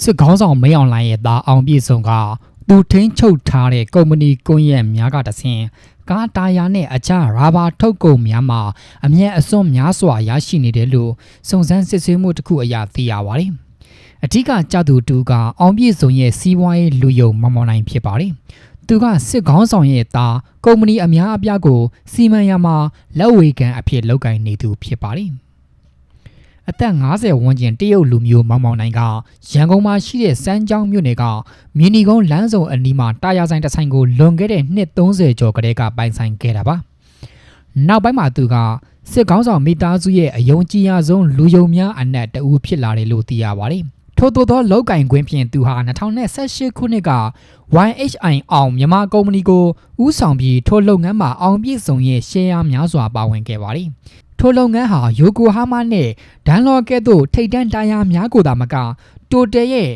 စစ်ကောင်းဆောင်မင်းအောင်လှိုင်ရဲ့သားအောင်ပြည့်စုံကသူထင်းချုပ်ထားတဲ့ကုမ္ပဏီကွန်ရက်များကတဆင်ကားတာယာနဲ့အခြားရာဘာထုတ်ကုန်များမှာအမြဲအစွန်းများစွာရရှိနေတယ်လို့စုံစမ်းစစ်ဆေးမှုတစ်ခုအရသိရပါတယ်။အထူးကကြသူတူကအောင်ပြည့်စုံရဲ့စီးပွားရေးလူယုံမမော်နိုင်ဖြစ်ပါတယ်။သူကစစ်ကောင်းဆောင်ရဲ့သားကုမ္ပဏီအများအပြားကိုစီမံရမှာလက်ဝေကန်အဖြစ်လုပ်ကိုင်နေသူဖြစ်ပါတယ်။ အသက်50ဝန်းကျင်တရုတ်လူမျိုးမောင်မောင်နိုင်ကရန်ကုန်မှာရှိတဲ့စမ်းချောင်းမြို့နယ်ကမြင်းဒီကုန်းလမ်းစုံအနီးမှာတာယာဆိုင်တစ်ဆိုင်ကိုလွန်ခဲ့တဲ့နှစ်30ကျော်ကတည်းကပိုင်ဆိုင်ခဲ့တာပါ။နောက်ပိုင်းမှာသူကစစ်ကောင်းဆောင်မိသားစုရဲ့အယုံကြည်ရဆုံးလူယုံများအနက်တဦးဖြစ်လာတယ်လို့သိရပါတယ်။ထို့သောသောလောက်ကင်ကွင်းဖြင့်သူဟာ2018ခုနှစ်က YHI အောင်မြန်မာကုမ္ပဏီကိုဦးဆောင်ပြီးထိုလုပ်ငန်းမှာအောင်ပြည့်စုံရဲ့ရှယ်ယာများစွာပါဝင်ခဲ့ပါတယ်။ ထိုလုပ်ငန်းဟာယိုကိုဟာမာနဲ့ဒန်လော်ကဲ့သို့ထိတ်တန့်တာယာများကိုသာမကတိုတယ်ရဲ့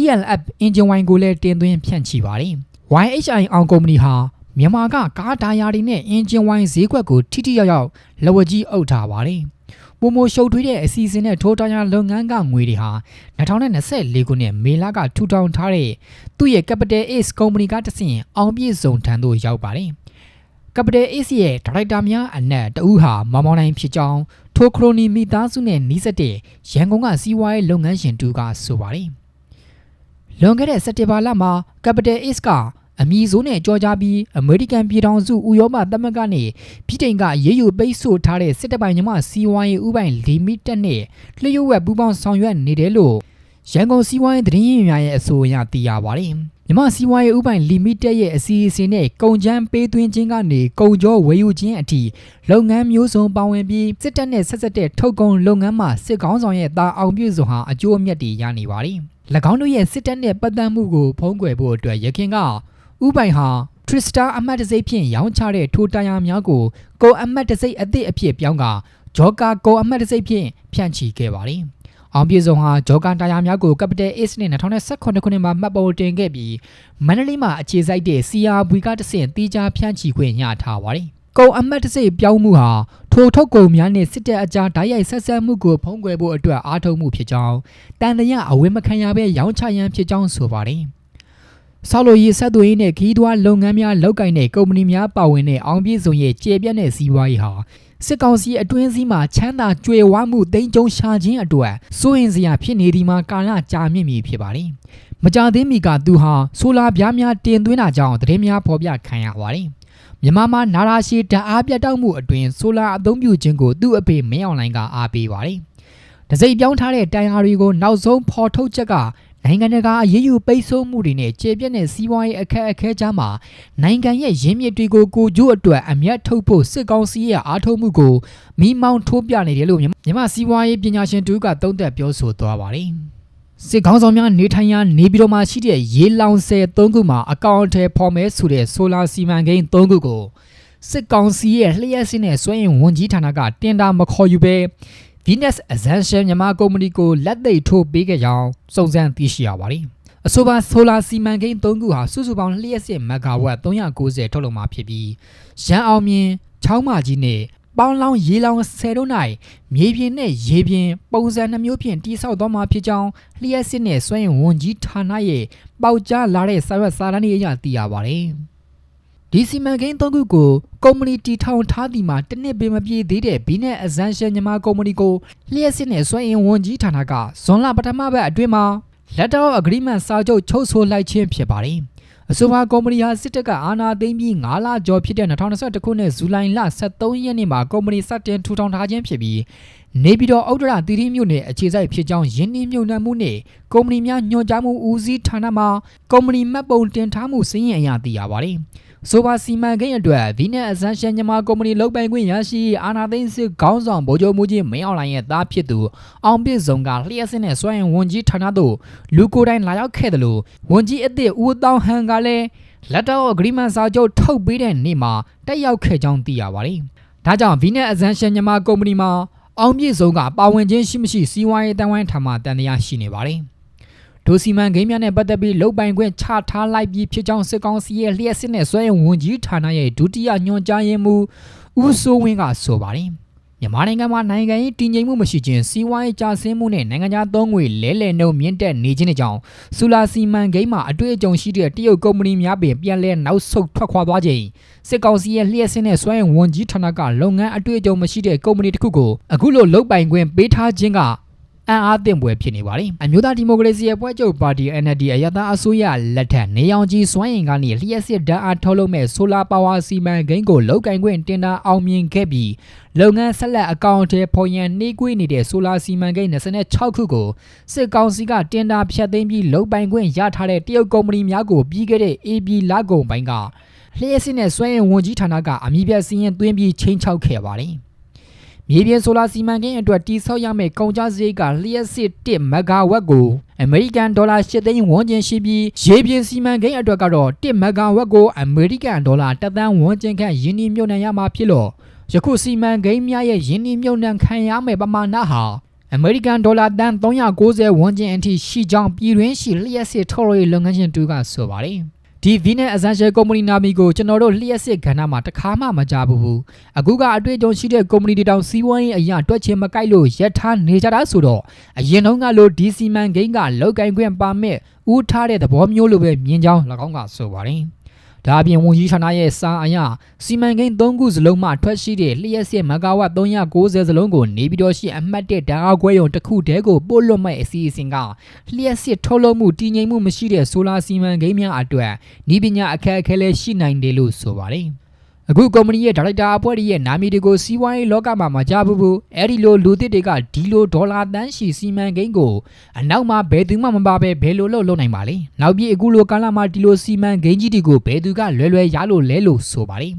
ELF engine wine ကိုလည်းတင်သွင်းဖြန့်ချီပါတယ်။ YHI အောင်ကုမ္ပဏီဟာမြန်မာကကားတာယာတွေနဲ့ engine wine ဈေးကွက်ကိုထိထိရောက်ရောက်လက်ဝါးကြီးအုပ်ထားပါတယ်။ပုံမရှုပ်ထွေးတဲ့အစီအစဉ်နဲ့ထိုးတာယာလုပ်ငန်းကငွေတွေဟာ2024ခုနှစ်မေလကထူထောင်ထားတဲ့သူ့ရဲ့ Capital Ace ကုမ္ပဏီကတဆင့်အောင်ပြည့်စုံထံသို့ရောက်ပါတယ်။ Capital Ace ရဲ့ဒါရိုက်တာများအနက်တဦးဟာမောင်မောင်နိုင်ဖြစ်ကြောင်းထိုခရိုနီမိသားစုနဲ့နှီးစပ်တဲ့ရန်ကုန်ကစီးပွားရေးလုပ်ငန်းရှင်တူကဆိုပါတယ်။လွန်ခဲ့တဲ့စက်တင်ဘာလမှာ Capital Ace ကအမီဇိုးနဲ့ကြော်ကြပြီးအမေရိကန်ပြည်ထောင်စုဥရောပသမဂ္ဂနဲ့ပြည်တိုင်ကရေယူပိတ်ဆို့ထားတဲ့စစ်တပ်ပိုင်ညမစီးပွားရေးဥပိုင်လီမိတက်နဲ့လျှို့ဝှက်ပူးပေါင်းဆောင်ရွက်နေတယ်လို့ရန်ကုန်စီးပွားရေးသတင်းရင်းများရဲ့အဆိုအရသိရပါတယ်။ မြမစီးပွားရေးဥပိုင်လီမိတက်ရဲ့အစီအစဉ်နဲ့ကုန်ချမ်းပေးသွင်းခြင်းကနေကုန်ကြောဝယ်ယူခြင်းအထိလုပ်ငန်းမျိုးစုံပါဝင်ပြီးစစ်တပ်နဲ့ဆက်ဆက်တဲ့ထုတ်ကုန်လုပ်ငန်းမှာစစ်ကောင်းဆောင်ရဲ့တာအောင်ပြည့်စုံဟာအကျိုးအမြတ်တွေရနေပါတယ်။၎င်းတို့ရဲ့စစ်တပ်နဲ့ပတ်သက်မှုကိုဖုံးကွယ်ဖို့အတွက်ရခင်ကဥပိုင်ဟာထရစ်စတာအမတ်တစိမ့်ဖြင့်ရောင်းချတဲ့ထိုတန်ရာများကိုကိုအမတ်တစိမ့်အသစ်အဖြစ်ပြောင်းကဂျော်ကာကိုအမတ်တစိမ့်ဖြင့်ဖြန့်ချီခဲ့ပါတယ်။ အောင်ပြေဆုံးဟာဂျော်ကန်တာယာများကို Capital Ace နဲ့2018ခုနှစ်မှာမှတ်ပုံတင်ခဲ့ပြီးမန္တလေးမှာအခြေစိုက်တဲ့ CRV ကတဆင့်တီးခြားဖြန့်ချီခွင့်ရထားပါတယ်။ကုန်အမတ်တစိမ့်ပြောင်းမှုဟာထိုထုတ်ကုန်များနဲ့စစ်တပ်အကြားဓာတ်ရိုက်ဆက်ဆက်မှုကိုဖုံးကွယ်ဖို့အတွက်အားထုတ်မှုဖြစ်ကြောင်းတန်တရာအဝင်းမခံရဘဲရောင်းချရန်ဖြစ်ကြောင်းဆိုပါတယ်။ဆောက်လုပ်ရေးဆက်သွယ်ရေးနဲ့ခီးသွွားလုပ်ငန်းများလုပ်ကိုင်တဲ့ကုမ္ပဏီများပါဝင်တဲ့အောင်ပြည့်စုံရဲ့ကျေပြတ်တဲ့စီးပွားရေးဟာ စစ်ကောင်စီအတွင်းစည်းမှာချမ်းသာကြွယ်ဝမှုတိမ်ကြုံရှာခြင်းအတွက်စိုးရင်စရာဖြစ်နေဒီမှာကာလကြာမြင့်ပြီဖြစ်ပါတယ်။မကြသေးမီကသူဟာဆိုလာပြားများတင်သွင်းတာကြောင့်သတင်းများဖော်ပြခံရပါတယ်။မြန်မာမှာနာရာရှည်ဓာတ်အားပြတ်တောက်မှုအတွင်းဆိုလာအသုံးပြုခြင်းကိုသူ့အဖေမင်းအောင်လိုင်းကအားပေးပါတယ်။ဒစိပြောင်းထားတဲ့တိုင်ဟာတွေကိုနောက်ဆုံးဖော်ထုတ်ချက်က နိုင်ငံတကာအရေးယူပိတ်ဆို့မှုတွေနဲ့ကျေပြည့်တဲ့စီးပွားရေးအခက်အခဲကြားမှာနိုင်ငံရဲ့ရင်းမြစ်တွေကိုကိုကျိုးအတွက်အမျက်ထုတ်ဖို့စစ်ကောင်စီရဲ့အားထုတ်မှုကိုမိမောင်းထိုးပြနေတယ်လို့မြန်မာစီးပွားရေးပညာရှင်တူကသုံးသပ်ပြောဆိုသွားပါတယ်။စစ်ကောင်းဆောင်များနေထိုင်ရာနေပြည်တော်မှာရှိတဲ့ရေလောင်ဆယ်၃ခုမှာအကောင့်အထည်ဖော်မဲဆိုတဲ့ဆိုလာစီမံကိန်း၃ခုကိုစစ်ကောင်စီရဲ့လျှက်စစ်နဲ့စွဲရင်ဝန်ကြီးဌာနကတင်တာမခေါ်ယူဘဲ Venus Ascension မြန်မာကုမ္ပဏီကိုလက်သိပ်ထိုးပေးခဲ့ကြောင်းစုံစမ်းသိရှိရပါတယ်။အဆိုပါဆိုလာစီမံကိန်း၃ခုဟာစုစုပေါင်းလျှက်စစ်မဂါဝတ်390ထုတ်လုပ်မှာဖြစ်ပြီးရန်အောင်မြင်ချောင်းမကြီးနဲ့ပေါင်းလောင်းရေလောင်းဆယ်တို့၌မြေပြင်နဲ့ရေပြင်ပုံစံနှမျိုးဖြင့်တိစောက်သွားမှာဖြစ်ကြောင်းလျှက်စစ်နဲ့စွန့်ရင်ဝန်ကြီးဌာနရဲ့ပေါက်ကြားလာတဲ့စာရွက်စာတမ်းတွေအရသိရပါတယ်။ ဒီစီမံကိန်းသုံးခုကိုကုမ္ပဏီတီထောင်ထားသည်မှာတစ်နှစ်ပင်မပြည့်သေးတဲ့ Bnet Ascension မြန်မာကုမ္ပဏီကိုလျှက်စစ်နဲ့စွမ်းအင်ဝန်ကြီးဌာနကဇွန်လပထမဘက်အတွင်းမှာ Letter of Agreement စာချုပ်ချုပ်ဆိုလိုက်ခြင်းဖြစ်ပါတယ်။အဆိုပါကုမ္ပဏီဟာစစ်တပ်ကအာဏာသိမ်းပြီး9လကျော်ဖြစ်တဲ့2021ခုနှစ်ဇူလိုင်လ23ရက်နေ့မှာကုမ္ပဏီစတင်ထူထောင်ထားခြင်းဖြစ်ပြီးနေပြည်တော်ဥဒ္ဒရာတီရီမြို့နယ်အခြေစိုက်ဖြစ်ကြောင်းယင်းနှိမ့်မြုံနှံမှုနဲ့ကုမ္ပဏီများညွှန်ကြားမှုဦးစီးဌာနမှကုမ္ပဏီမှတ်ပုံတင်ထားမှုစည်းရင်းအရသိရပါတယ်။ ဆိုပါစီမံကိန်းအတွက်ဗီနက်အစန်ရှန်မြန်မာကုမ္ပဏီလုပ်ပိုင်ခွင့်ရရှိအာနာသိန်းစစ်ခေါင်းဆောင်ဗိုလ်ချုပ်မှုကြီးမင်းအောင်လှိုင်ရဲ့သားဖြစ်သူအောင်ပြည့်စုံကလျှက်စစ်နဲ့စွမ်းရင်ဝန်ကြီးဌာနသို့လူကိုယ်တိုင်လာရောက်ခဲ့တယ်လို့ဝန်ကြီးအသစ်ဦးတောင်းဟန်ကလည်းလက်တော် agreement စာချုပ်ထုတ်ပေးတဲ့နေ့မှာတက်ရောက်ခဲ့ကြောင်းသိရပါတယ်။ဒါကြောင့်ဗီနက်အစန်ရှန်မြန်မာကုမ္ပဏီမှာအောင်ပြည့်စုံကပါဝင်ခြင်းရှိမရှိစီးပွားရေးတန်ဝိုင်းထံမှတန်တရားရှိနေပါတယ်။ ဒိုစီမန်ဂိမ်းများနဲ့ပတ်သက်ပြီးလုတ်ပိုင်ခွင့်ချထားလိုက်ပြီးဖြစ်ကြောင်းစစ်ကောင်စီရဲ့လျှက်စစ်နဲ့ဆွဲရင်ဝန်ကြီးဌာနရဲ့ဒုတိယညွှန်ကြားရေးမှူးဦးစိုးဝင်းကဆိုပါတယ်မြန်မာနိုင်ငံမှာနိုင်ငံရေးတည်ငြိမ်မှုမရှိခြင်းစီးပွားရေးကျဆင်းမှုနဲ့နိုင်ငံခြားသုံးငွေလဲလှယ်နှုန်းမြင့်တက်နေခြင်းတွေကြောင့်ဆူလာစီမံကိန်းမှာအတွေ့အကြုံရှိတဲ့တရုတ်ကုမ္ပဏီများပင်ပြန်လည်နောက်ဆုတ်ထွက်ခွာသွားခြင်းစစ်ကောင်စီရဲ့လျှက်စင်းတဲ့စွမ်းအင်ဝန်ကြီးဌာနကလုပ်ငန်းအတွေ့အကြုံမရှိတဲ့ကုမ္ပဏီတစ်ခုကိုအခုလိုလုတ်ပိုင်ခွင့်ပေးထားခြင်းက အံ့အားသင့်ပွဲဖြစ်နေပါတယ်။အမျိုးသားဒီမိုကရေစီအဖွဲ့ချုပ်ပါတီ NLD အရသာအစိုးရလက်ထက်နေအောင်ကြီးစွမ်းအင်ကနေလျှက်စစ်ဓာတ်အားထုတ်လုပ်မဲ့ဆိုလာပါဝါစီမံကိန်းကိုလုတ်ကင်ခွင့်တင်တာအောင်မြင်ခဲ့ပြီးလုပ်ငန်းဆက်လက်အကောင့်ထဲပေါ်ရန်နှေးကွေးနေတဲ့ဆိုလာစီမံကိန်း26ခုကိုစစ်ကောင်စီကတင်တာဖျက်သိမ်းပြီးလုတ်ပိုင်ခွင့်ရထားတဲ့တရုတ်ကုမ္ပဏီများကိုပြီးခဲ့တဲ့ AB လကုန်ပိုင်းကလျှက်စစ်နဲ့စွမ်းအင်ဝန်ကြီးဌာနကအမိပြစီရင်သွင်းပြီးချင်းချောက်ခဲ့ပါတယ်။ မြေပြင်ဆိုလာစီမံကိန်းအတွက်တိစောက်ရမယ့်ကုန်ကျစရိတ်ကလျှက်စစ်1မဂါဝက်ကိုအမေရိကန်ဒေါ်လာ8သိန်းဝန်းကျင်ရှိပြီးရေပြင်စီမံကိန်းအတွက်ကတော့1မဂါဝက်ကိုအမေရိကန်ဒေါ်လာ1သန်းဝန်းကျင်ခန့်ယင်းနှမြုပ်နှံရမှာဖြစ်လို့ယခုစီမံကိန်းများရဲ့ယင်းနှမြုပ်နှံခံရမယ့်ပမာဏဟာအမေရိကန်ဒေါ်လာတန်390ဝန်းကျင်အထိရှိကြောင်းပြည်တွင်းရှိလျှက်စစ်ထုတ်လုပ်ရေးလုပ်ငန်းရှင်တူကဆိုပါတယ် ဒီ Vnet Essential Company နာမည်ကိုကျွန်တော်တို့လျှက်စစ်ကဏ္ဍမှာတစ်ခါမှမကြားဘူးဘူးအခုကအတွေ့အကြုံရှိတဲ့ company တွေတောင်စီးပွားရေးအရာတွက်ချင်မကိုက်လို့ရက်ထားနေကြတာဆိုတော့အရင်တုန်းကလို့ဒီစီမံကိန်းကလောက်ကင်ခွင့်ပါမဲ့ဦးထားတဲ့သဘောမျိုးလိုပဲမြင်ကြောင်း၎င်းကဆိုပါတယ် ဒါအပြင်ဝန်ကြီးဌာနရဲ့စာအရစီမံကိန်း၃ခုစလုံးမှထွက်ရှိတဲ့လျှက်စစ်မဂါဝတ်390စလုံးကိုနေပြီးတော့ရှိအမှတ်၁ဓာတ်အားခွဲရုံတစ်ခုတည်းကိုပို့လွတ်မဲ့အစီအစဉ်ကလျှက်စစ်ထုတ်လုပ်မှုတည်ငြိမ်မှုမရှိတဲ့ဆိုလာစီမံကိန်းများအတွက်ဤပညာအခက်အခဲလည်းရှိနိုင်တယ်လို့ဆိုပါတယ် အခုကုမ္ပဏီရဲ့ဒါရိုက်တာအဖွဲ့ရဲ့နာမည်တွေကိုစီးပွားရေးလောကမှာမကြဘူးဘူးအဲ့ဒီလိုလူသစ်တွေကဒီလိုဒေါ်လာတန်းရှိစီမံကိန်းကိုအနောက်မှာဘယ်သူမှမပါပဲဘယ်လိုလုပ်လုပ်နိုင်ပါလဲနောက်ပြီးအခုလိုကာလမှာဒီလိုစီမံကိန်းကြီးတွေကိုဘယ်သူကလွယ်လွယ်ရလို့လဲလို့ဆိုပါတယ်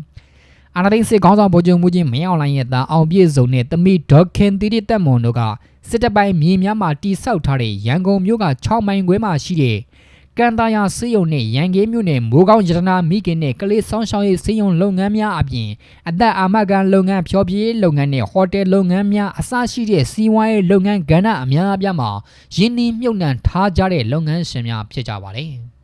အာနာဒိန်စစ်ကောင်းဆောင်ဗိုလ်ချုပ်မှုချင်းမင်းအောင်လှိုင်ရဲ့သားအောင်ပြည့်စုံနဲ့တမိဒေါက်ခင်တီတီတက်မွန်တို့ကစစ်တပ်ပိုင်းမြေများမှာတိစောက်ထားတဲ့ရန်ကုန်မြို့က6မိုင်ခွဲမှာရှိတဲ့ ကန်တာယာစေးရုံနဲ့ရန်ကင်းမြို့နယ်မိုးကောင်းရတနာမိခင်နဲ့ကလေးဆောင်းရှောင်းရေးစေးရုံလုပ်ငန်းများအပြင်အသက်အာမခံလုပ်ငန်းဖြောပြေးလုပ်ငန်းနဲ့ဟိုတယ်လုပ်ငန်းများအစရှိတဲ့စီးပွားရေးလုပ်ငန်းကဏ္ဍအများအပြားမှာယင်းနှမြုပ်နှံထားကြတဲ့လုပ်ငန်းရှင်များဖြစ်ကြပါတယ်။